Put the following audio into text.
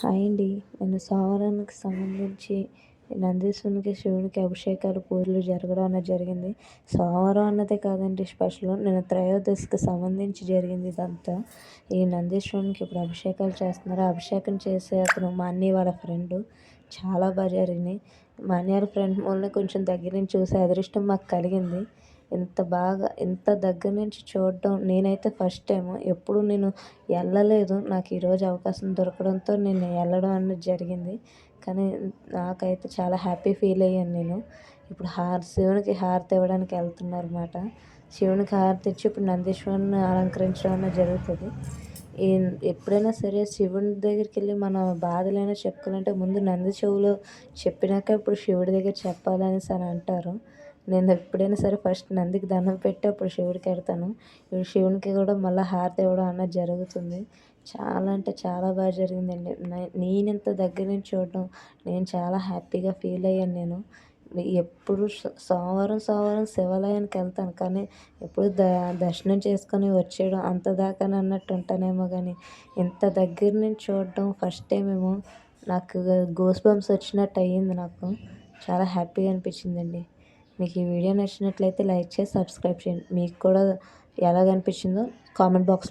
Hi అండి నేను సోమవారానికి సంబంధించి నందీశ్వరునికి శివునికి అభిషేకాలు పూజలు జరగడం అనేది జరిగింది. సోమవారం అన్నదే కాదండి స్పెషల్. నేను త్రయోదశికి సంబంధించి జరిగింది ఇదంతా. ఈ నందీశ్వరునికి ఇప్పుడు అభిషేకాలు చేస్తున్నారు. అభిషేకం చేసే అతను మా అన్నయ్య వాళ్ళ ఫ్రెండ్ చాలా బాగా జరిగినాయి. మా అన్నయ్య వాళ్ళ ఫ్రెండ్ వల్ల కొంచెం దగ్గర నుంచి చూసే అదృష్టం మాకు కలిగింది. ఇంత బాగా ఇంత దగ్గర నుంచి చూడడం నేనైతే ఫస్ట్ టైం ఎప్పుడు నేను వెళ్ళలేదు నాకు ఈరోజు అవకాశం దొరకడంతో నేను వెళ్ళడం అనేది జరిగింది. కానీ నాకైతే చాలా హ్యాపీ ఫీల్ అయ్యాను నేను. ఇప్పుడు హార శివునికి హారతి ఇవ్వడానికి వెళ్తున్నారు అనమాట శివునికి హారతి ఇచ్చి ఇప్పుడు నందీశ్వరుని అలంకరించడం అనేది జరుగుతుంది. ఎప్పుడైనా సరే శివుని దగ్గరికి వెళ్ళి మన బాధలైనా చెప్పుకోవాలంటే ముందు నంది చెవులో చెప్పినాక ఇప్పుడు శివుడి దగ్గర చెప్పాలనేసి అని అంటారు. నేను ఎప్పుడైనా సరే ఫస్ట్ నందికి దండం పెట్టి అప్పుడు శివుడికి వెళ్తాను. ఇప్పుడు శివునికి కూడా మళ్ళీ హారతి ఇవ్వడం అన్నది జరుగుతుంది. చాలా అంటే చాలా బాగా జరిగిందండి. నేను ఇంత దగ్గర నుంచి చూడడం నేను చాలా హ్యాపీగా ఫీల్ అయ్యాను నేను. ఎప్పుడు సోమవారం సోమవారం శివాలయానికి వెళ్తాను. కానీ ఎప్పుడు ద దర్శనం చేసుకొని వచ్చేయడం అంత దాకా అన్నట్టు ఉంటానేమో కానీ ఇంత దగ్గర నుంచి చూడడం ఫస్ట్ టైం ఏమో నాకు గోస్ బంప్స్ వచ్చినట్టు అయ్యింది నాకు. చాలా హ్యాపీగా అనిపించిందండి. మీకు ఈ వీడియో నచ్చినట్లయితే లైక్ చేసి సబ్స్క్రైబ్ చేయండి. మీకు కూడా ఎలాగ అనిపించిందో కామెంట్ బాక్స్